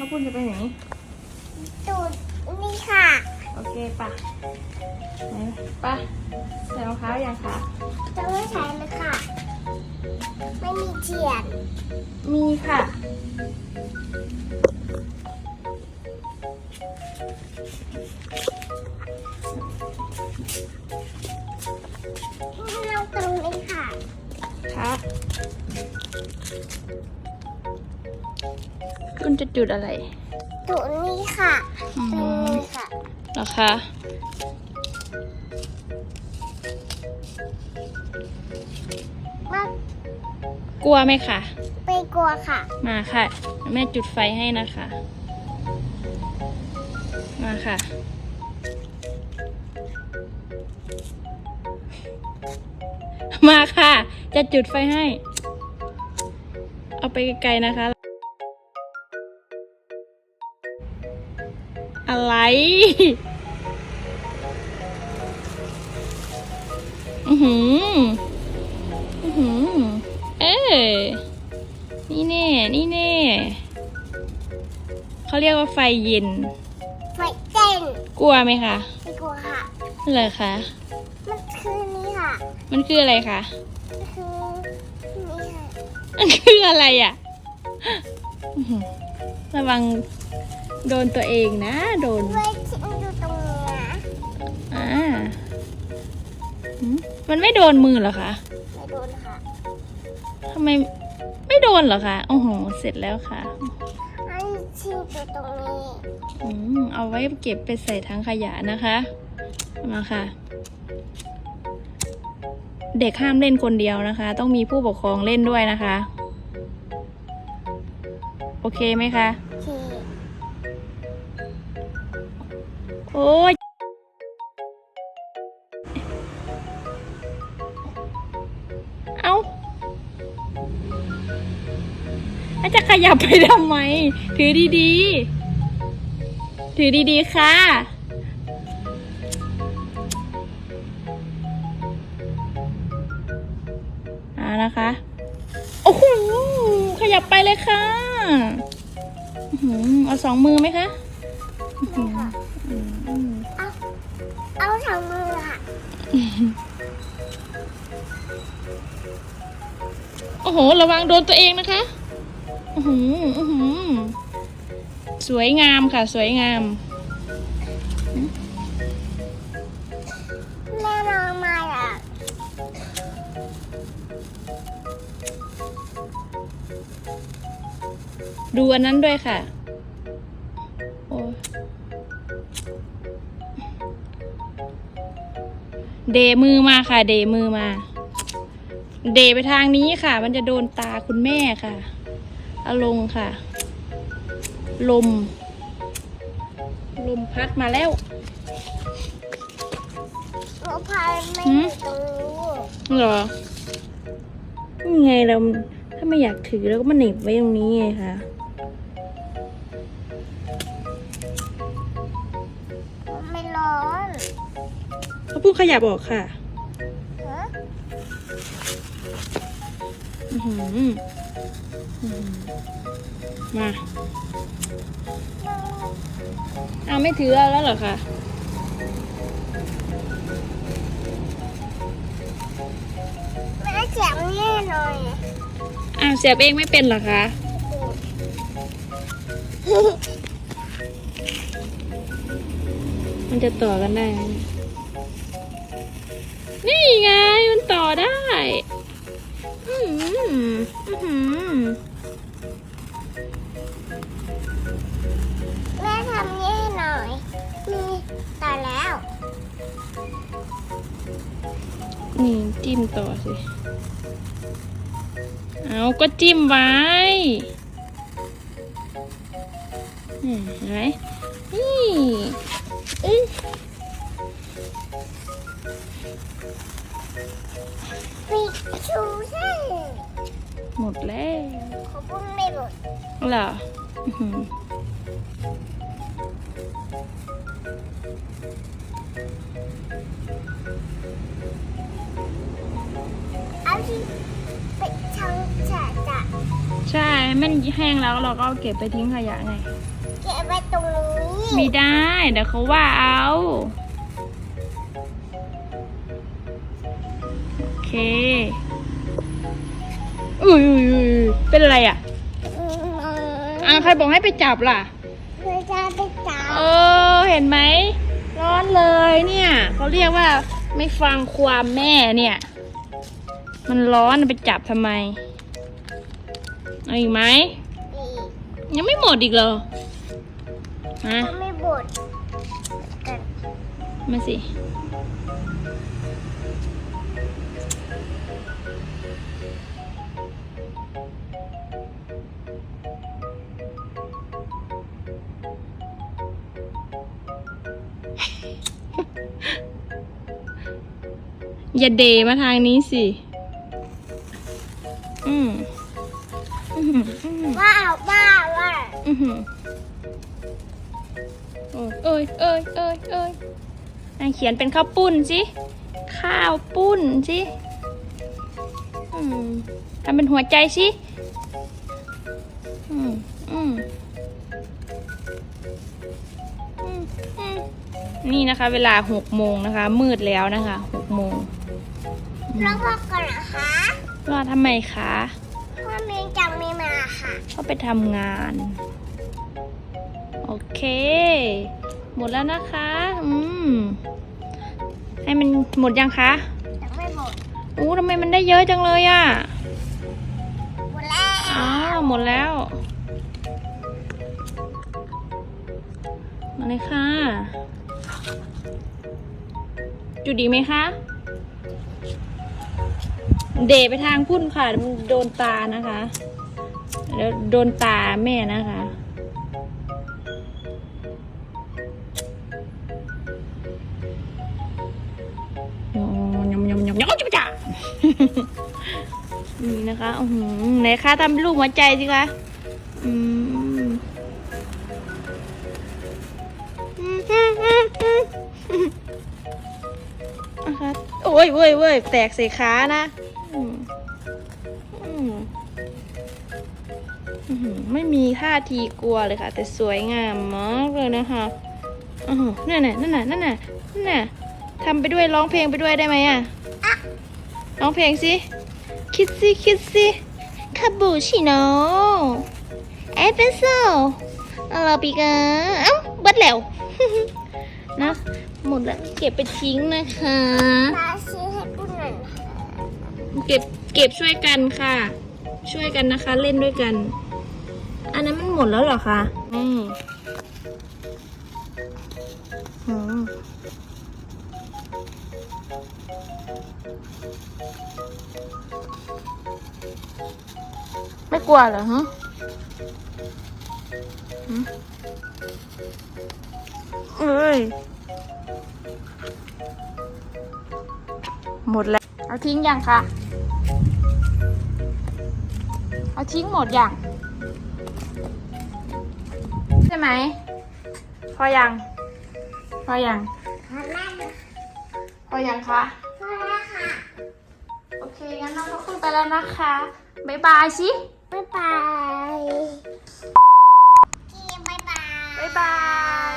ข้าวปุ้นจะไปไหน ตูดนี่ค่ะโอเคปะไหนปะใส่รองเท้ายังคะจะไม่ใช้เลยค่ะ ไม่มีเทียน มีค่ะ จะจุดอะไรตูดนี้ค่ะอืตรงมนี้ค่ะเหรอคะมากลัวไหมคะ ไปกลัวค่ะมาค่ะ แม่จุดไฟให้นะคะ มาค่ะ มาค่ะ จะจุดไฟให้ เอาไปไกลๆนะคะ อะไรอือหือ อือหือ เอ้ยนี่แน่ นี่แน่ เขาเรียกว่าไฟเย็น ไฟเต้นกลัวไหมคะไปกลัวค่ะเหรอคะมันคือนี่ค่ะ มันคืออะไรคะคือนี่ค่ะ มันคืออะไรอะอื้อหือระวัง โดนตัวเองนะ โดนไว้ทิ้งอยู่ตรงนี้นะอ่าหืมมันไม่โดนมือเหรอคะไม่โดนค่ะทำไมไม่โดนเหรอคะโอ้โหเสร็จแล้วค่ะให้ทิ้งอยู่ตรงนี้อืมเอาไว้เก็บไปใส่ถังขยะนะคะมาค่ะ เด็กห้ามเล่นคนเดียวนะคะ ต้องมีผู้ปกครองเล่นด้วยนะคะ โอเคไหมคะ อ้ยเอาแล้วจะขยับไปทำไม ถือดีๆ ถือดีๆ ค่ะอานะคะ โอ้โห ขยับไปเลยค่ะอื้อหือเอาสองมือไหมคะอื้อหือค่ะ เอาสองมือค่ะ โอ้โห ระวังโดนตัวเองนะคะอือหืออื้อหือสวยงามค่ะ สวยงาม แม่มองมาอะดูอันนั้นด้วยค่ะ โอ้ เดมือมาค่ะ เดมือมา เดไปทางนี้ค่ะ มันจะโดนตาคุณแม่ค่ะเอาลงค่ะ ลม ลมพัดมาแล้วหนูพายไม่อยู่ตรงนี้เหรอนี่ไงเราถ้าไม่อยากถือแล้วก็มาเหน็บไว้ตรงนี้ไงคะ เขาพูดขยับออกค่ะฮะอื้อหืออื้อหือมาเอาวไม่ถือเอาแล้วเหรอคะแม่เสียงแน่หน่อยอ้าวเสียบเองไม่เป็นเหรอคะมันจะต่อกันได้ นี่จิ้มต่อสิ เอาก็จิ้มไว้นี่เห็นไหมนี่อื้อปิดชูใช่หมดแล้วเขาพูดไม่หมดเหรอ ใช่ มันแห้งแล้วเราก็เอาเก็บไปทิ้งขยะไง เก็บไว้ตรงนี้ไม่ได้ เดี๋ยวเขาว่าเอา โอเค อุ้ยอุ้ยอุ้ยเป็นอะไรอะอืมอ่าใครบอกให้ไปจับล่ะเพื่อจะไปจับเออเห็นไหม ร้อนเลยเนี่ยเขาเรียกว่าไม่ฟังความแม่เนี่ย มันร้อนไปจับทำไม เอาอีกไหมอีกยังไม่หมดอีกเหรอฮะก็ไม่บดกันมาสิ อย่าเดมาทางนี้สิ ว้าวอือหือโอ้ยเอ้ยเอ้ยเอ้ยเอ้ยอะเขียนเป็นข้าวปุ้นสิ ข้าวปุ้นสิอืมทำเป็นหัวใจสิอืมอืมอืมอืมนี่นะคะ เวลาหกโมงนะคะ มืดแล้วนะคะหกโมงแล้วพอก่อนนะคะรอทำไมคะพ่อเมย์จังไม่มาค่ะเขาไปทำงาน โอเค หมดแล้วนะคะ อืม ให้มันหมดยังคะยังไม่หมดอู้ทำไมมันได้เยอะจังเลยอะ่ะ หมดแล้วอ้าวหมดแล้ว มาเลยค่ะ จุดดีไหมคะ เดไปทางพุ่นค่ะมันโดนตานะคะ แล้วโดนตาแม่นะคะำยำยำยำยำจ้านี่นะคะอือหือไหนคะทำรูปหัวใจสิคะอืมนะคะโอ้ยเว้ยเว้ยแตกใส่ขานะอืมอืมไม่มีท่าทีกลัวเลยค่ะ แต่สวยงามมากเลยนะคะอือหือนั่นน่ะนั่นน่ะนั่นน่ะนั่นน่ะทำไปด้วยร้องเพลงไปด้วยได้ไหมอะ ร้องเพลงสิคิดสิคิดสิคาปูชิโน่เอสเปรสโซ่อาราบิกาเอ้าเบิดแล้วนะหมดแล้วเก็บไปทิ้งนะคะมาซื้อให้ปุ้นหน่อยเก็บเก็บช่วยกันค่ะ ช่วยกันนะคะ เล่นด้วยกัน อันนั้นมันหมดแล้วเหรอคะอืมอืม ไม่กลัวเหรอฮะหืมเอ้ย หมดแล้ว เอาทิ้งยังคะ เอาทิ้งหมดอย่างใช่ไหม พอยัง พอยัง พอแล้วพอยังคะ นน้องก็ขึ้นไปแล้วนะคะบ๊ายบายสิบ๊ายบายกีบ๊ายบายบ๊ายบาย